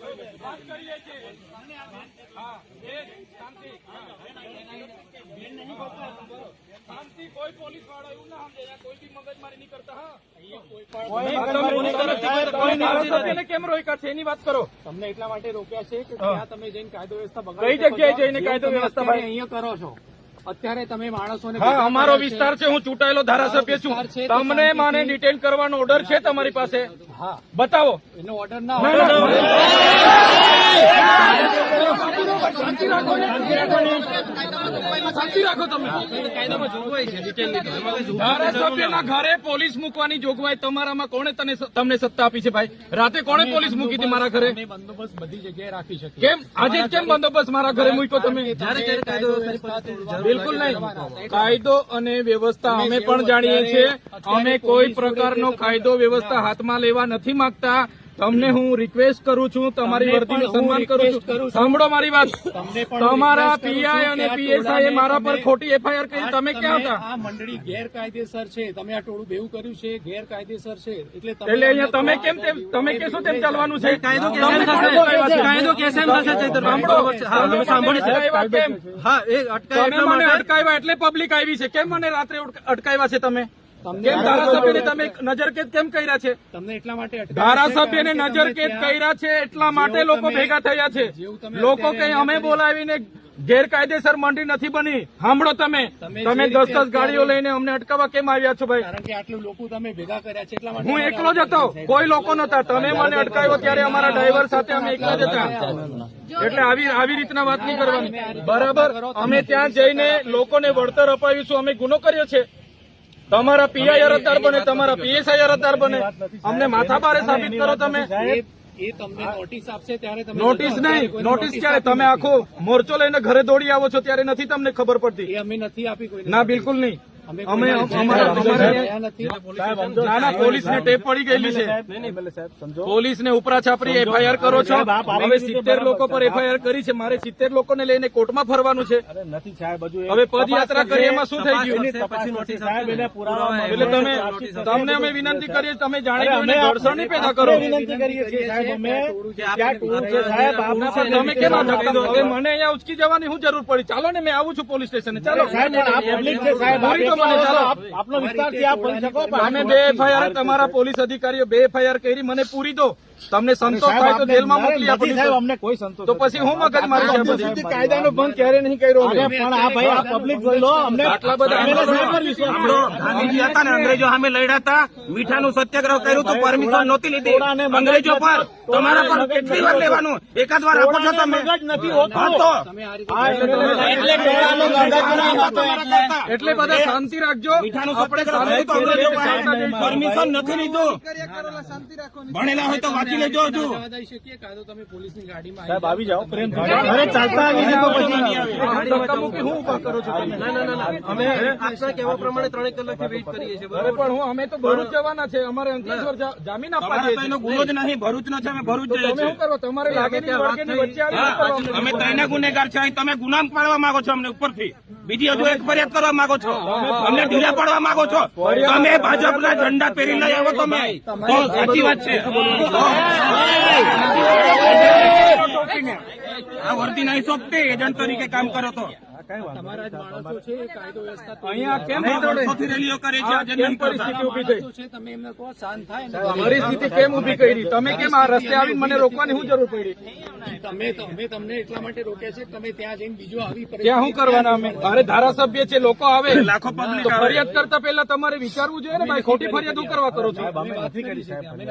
વાત કરીએ છીએ. હા એ શાંતિ. શાંતિ કોઈ પોલીસ વાળો એવું ના સમજે. કોઈ બી મગજમારી નહીં કરતા. હા કેમ છે એની વાત કરો. તમને એટલા માટે રોક્યા છે કે ત્યાં તમે જઈને કાયદો વ્યવસ્થા કઈ જગ્યાએ જઈને કાયદો વ્યવસ્થા અહીંયા કરો છો અત્યારે તમે માણસોને હા અમારો વિસ્તાર છે હું ચૂંટાયેલો ધારાસભ્ય છું. તમને મને ડિટેન કરવાનો ઓર્ડર છે તમારી પાસે? બતાવો. એનો ઓર્ડર ના ધારાસભ્યના ઘરે પોલીસ મૂકવાની જોગવાઈ તમારામાં કોણે તમને સત્તા આપી છે ભાઈ? રાતે કોણે પોલીસ મૂકી હતી મારા ઘરે? બંદોબસ્ત બધી જગ્યાએ રાખી શકીએ કેમ? આજે કેમ બંદોબસ્ત મારા ઘરે મૂક્યો તમે? બિલકુલ નહીં. કાયદો અને વ્યવસ્થા અમે પણ જાણીએ છીએ. અમે કોઈ પ્રકારનો કાયદો વ્યવસ્થા હાથમાં લેવા નથી માંગતા. તમને હું રિક્વેસ્ટ કરું છું તમારી વર્દીનું સન્માન કરું છું. સાંભળો મારી વાત. તમારા પીઆઈ અને પીએસઆઈ એ મારા પર ખોટી એફઆઈઆર કરી. તમે ક્યાં હતા? આ મંડળી ગેરકાયદેસર છે. તમે આ ટોળું બેવું કર્યું છે. ગેરકાયદેસર છે. એટલે અહીંયા તમે કેમ તમે કેશો તેમ ચાલવાનું છે? કાયદો કેમ થશે કાયદો કેમ થશે સાંભળો. હા એ અટકાવ્યા એટલે પબ્લિક આવી છે. કેમ મને રાત્રે અટકાવ્યા છે તમે? કેમ ધારાસભ્યને તમે નજરકેદ કેમ કર્યા છે? તમને એટલા માટે ધારાસભ્યને નજરકેદ કર્યા છે એટલા માટે લોકો ભેગા થયા છે. લોકો કઈ અમે બોલાવીને ગેરકાયદેસર મંડી નથી બની. સાંભળો તમે. તમે તમે દસ દસ ગાડીઓ લઈને અમને અટકાવવા કેમ આવ્યા છો ભાઈ? કારણ કે આટલું લોકો તમે ભેગા કર્યા છે એટલા માટે હું એકલો જ હતો. કોઈ લોકો નતા તમે મને અટકાવ્યો ત્યારે અમારા ડ્રાઈવર સાથે અમે એકલા જ હતા. એટલે આવી આવી રીતના વાત નહીં કરવાની. બરાબર? અમે ત્યાં જઈને લોકોને વળતર અપાવીશું અમે ગુનો કર્યો છે? તમારા પીઆઈ અરજદાર બને તમારા પીએસઆઈ અરજદાર બને. અમને માથા ભારે સાબિત કરો તમે. એ- એ તમને નોટિસ આપશે ત્યારે તમે નોટિસ નહીં નોટિસ ક્યારે? તમે આખો મોરચો લઈને ઘરે દોડી આવો છો ત્યારે નથી તમને ખબર પડતી. એ અમે નથી આપી કોઈ ના બિલકુલ નહીં. અમે અમારા નથી. ના ના પોલીસને ટેપ પડી ગયેલી છે. પોલીસને ઉપરા છાપરી એફઆઈઆર કરો છો. હવે સિત્તેર લોકો પર એફઆઈઆર કરી છે. મારે સિત્તેર લોકોને લઈને કોર્ટમાં ફરવાનું છે. નથી સાહેબ હવે પદયાત્રા કરી એમાં શું થઈ ગયું? પછી નોટિસ સાહેબ એને પુરાવા એટલે તમે તમને અમે વિનંતી કરીએ તમે જાણી અડસર નહીં પેદા કરો. વિનંતી કરીએ છીએ સાહેબ અમે ત્યાં ટૂર છે સાહેબ તમે કેમ મને અહીંયા ઉચકી જવાની શું જરૂર પડી. ચાલો ને મેં આવું છું પોલીસ સ્ટેશને. ચાલો. સાહેબ પબ્લિક છે સાહેબ આપ વિસ્તાર તો આપ- આપનો વિસ્તારથી આપ ફરી શકો પણ બે એફઆઈઆર તમારા પોલીસ અધિકારીઓ બે એફઆઈઆર કરી મને પૂરી દો. તમને સંતોષ થાય તો જેલમાં મોકલી આપો સાહેબ અમને કોઈ સંતોષ તો પછી હું મગજ મારી બધી? કાયદાનો ભંગ ક્યારે નહીં કર્યો પણ આ ભાઈ આ પબ્લિક જોઈ લો અમને આટલા બધા અમે સાહેબ પર વિશ્વાસ સાંભળો, ગાંધીજી હતા ને અંગ્રેજો સામે લડ્યા હતા. મીઠાનું સત્યાગ્રહ કર્યું તો પરમિશન નહોતી લીધી. અંગ્રેજો પર તમારા પર કેટલી વાર લેવાનું? એકાદ વાર આપો છો તમે? મગજ નથી હોતું. એટલે બધા શાંતિ રાખજો. મીઠાનું સત્યાગ્રહ કર્યું. તો અંગ્રેજો શાંતિથી પાસે પરમિશન નથી લીધું. ભણેલા હોય તો વાંચી લેજો હજુ સાહેબ આવી જાઓ પ્રેમ ઘરે ચાલતા આવી તો પછી હું ઊભા કરો છો? અમે આપના કહેવા પ્રમાણે ત્રણેક કલાકથી વેઇટ કરીએ છીએ અરે પણ હું અમે તો ભરૂચ જવાના છે અમારે અંકલેશ્વર જામીન આપવા જઈએ એનો છીએ. ગુનો જ નહીં ભરૂચ નો છે અમે ભરૂચ જઈએ છીએ શું કરો તમારે લાગે વચ્ચે આવી? અમે ત્રણેય ગુનેગાર છે તમે ગુનામ પાડવા માંગો છો અમને ઉપરથી બીજી હજુ એક ફરિયાદ કરવા માંગો છો અમને ઢીલા પાડવા માંગો છો તમે ભાજપના ઝંડા પહેરી લઈ આવો તમે સાચી વાત છે આ વર્દી નહીં સોંપતી એજન્ટ તરીકે કામ કરો તો. તમારા જ માણસો છે કાયદો વ્યવસ્થા અહીંયા કેમ વર્ષોથી રેલીઓ કરી છે આજે કેમ પરિસ્થિતિ ઊભી થઈ? તમે એમને કહો શાંત થાય ને પરિસ્થિતિ કેમ ઊભી કરી? તમે કેમ આ રસ્તે આવીને મને રોકવાની શું જરૂર પડી? તમે તમે તમને એટલા માટે રોક્યા છે તમે ત્યાં જઈને બીજો આવી ત્યાં શું કરવાના અમે? અરે ધારાસભ્ય છે લોકો આવે. લાખો પબ્લિક ફરિયાદ કરતા પહેલા તમારે વિચારવું જોઈએ ને ભાઈ ખોટી ફરિયાદ હું કરવા કરો છો?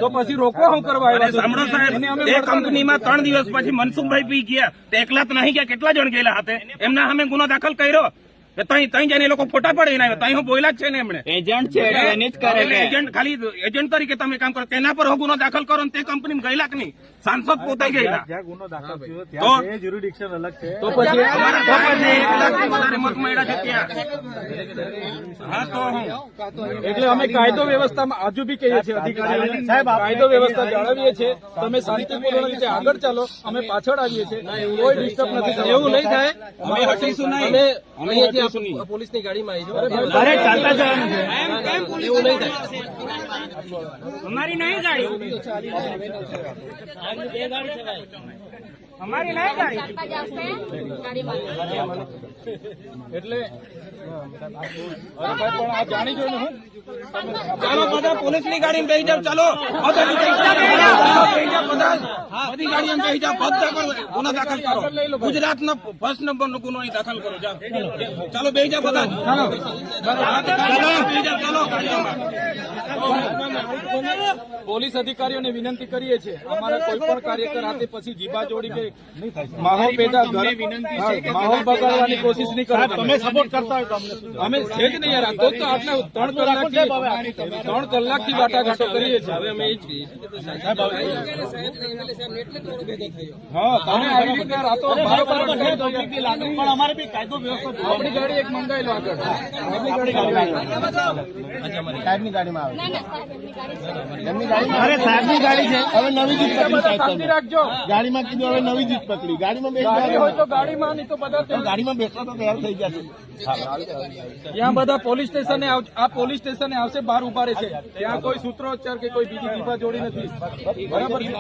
તો પછી રોકવા શું કરવા આવ્યા સાંભળો સાહેબ એ કંપનીમાં ત્રણ દિવસ પછી મનસુખભાઈ પી ગયા એકલા તો નહીં ગયા કેટલા જણ ગયેલા હતા એમના અમે ગુનો દાખલ કર્યો. તઈ તઈ જઈને એ લોકો ફોટા પડીને આવ્યા. તઈ હું બોલ્યા જ છે ને એમણે. એજન્ટ છે એને જ કરે એટલે એજન્ટ ખાલી એજન્ટ તરીકે તમે કામ કરો. તેના પર ગુનો દાખલ કરો ને તે કંપની ગયેલા કે નહીં? સાંસદ પોતે ગયેલા. ગુનો દાખલ થયો ત્યાં જ્યુરિડિક્શન અલગ છે. તો પછી એક લાખથી વધારે મત મળ્યા છે ત્યાં. હા તો હું. એટલે અમે કાયદો વ્યવસ્થામાં હજુ બી કહીએ છીએ અધિકારીઓને સાહેબ કાયદો વ્યવસ્થા જાળવીએ છીએ. તમે શાંતિપૂર્ણ રીતે આગળ ચાલો. અમે પાછળ આવીએ છીએ. કોઈ ડિસ્ટર્બ નથી એવું નહીં થાય. અમે હટીશું નહીં. અમે હટીશું નહીં પોલીસની ગાડીમાં આવી ચાલતા જવાનું છે. એવું નહીં થાય. અમારી નહીં ગાડી. અમારી નહીં ગાડી. એટલે પણ આ જાણી જોઈને હું? ચાલો બધા પોલીસની ગાડી બેસી જાવ. ચાલો, બધા. બધી ગાડીમાં બેસી જાવ બધા ગુનો દાખલ કરો. ગુજરાતનો ફર્સ્ટ નંબરનો ગુનો દાખલ કરો જાઓ. ચાલો બેસી જાવ બધા. ચાલો. ચાલો પોલીસ અધિકારીઓને વિનંતી કરીએ છીએ અમારા કોઈ પણ કાર્યકર હાથે પછી જીબા જોડી કે માહોલ પેદા માહોલ બગાડવાની કોશિશ નહીં કરો તમે સપોર્ટ કરતા હોય? અમે છે જ નહીં યાર તો આટલા ત્રણ કલાકથી ત્રણ કલાકથી વાટાઘાટો કરીએ છીએ હવે અમે એ જ. હા તમે આવી રીતના રાતો છે, પણ અમારે બી કાયદો વ્યવસ્થા આપણી ગાડી એક મંગાઈ આગળ આપણી ગાડી ગાડીમાં આવે છે અરે સાહેબની ગાડી છે. હવે નવી જીત પકડી. રાખજો. ગાડીમાં કીધું હવે નવી જીત પકડી. ગાડીમાં બેસી ગાડી હોય જાઓ. તો ગાડીમાં નહીં તો બધા ત્યાં ગાડીમાં બેસવા તો તૈયાર થઈ ગયા છે. ત્યાં બધા પોલીસ સ્ટેશને આ પોલીસ સ્ટેશને આવશે બહાર ઊભા રહેશે ત્યાં કોઈ સૂત્રોચ્ચાર કે કોઈ બીજી દીપા જોડી નથી. બરાબર છે?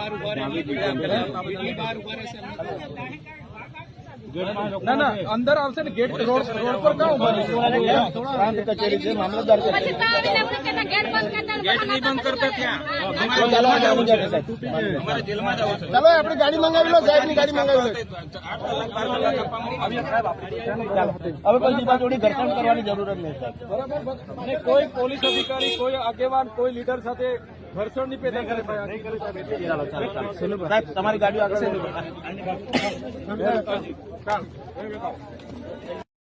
ના ના અંદર આવશે ને ગેટ રોડ રોડ પર ક્યાં ઊભા રહેશે પ્રાંત કચેરી છે મામલતદાર કચેરી ગેટ નહીં બંધ કરતા ત્યાં. સાહેબ. અમારે જેલમાં જવું છે ચાલો આપણે ગાડી મંગાવી લો સાહેબની ગાડી મંગાવી લો. આઠ કલાક બાર કલાક હવે કોઈ દીપા જોડી ઘર્ષણ કરવાની જરૂર જ નહીં બરાબર અને કોઈ પોલીસ અધિકારી કોઈ આગેવાન કોઈ લીડર સાથે ઘર્ષણ નહીં પેદા કરે સાહેબ તમારી ગાડીઓ આગળ ચાલ.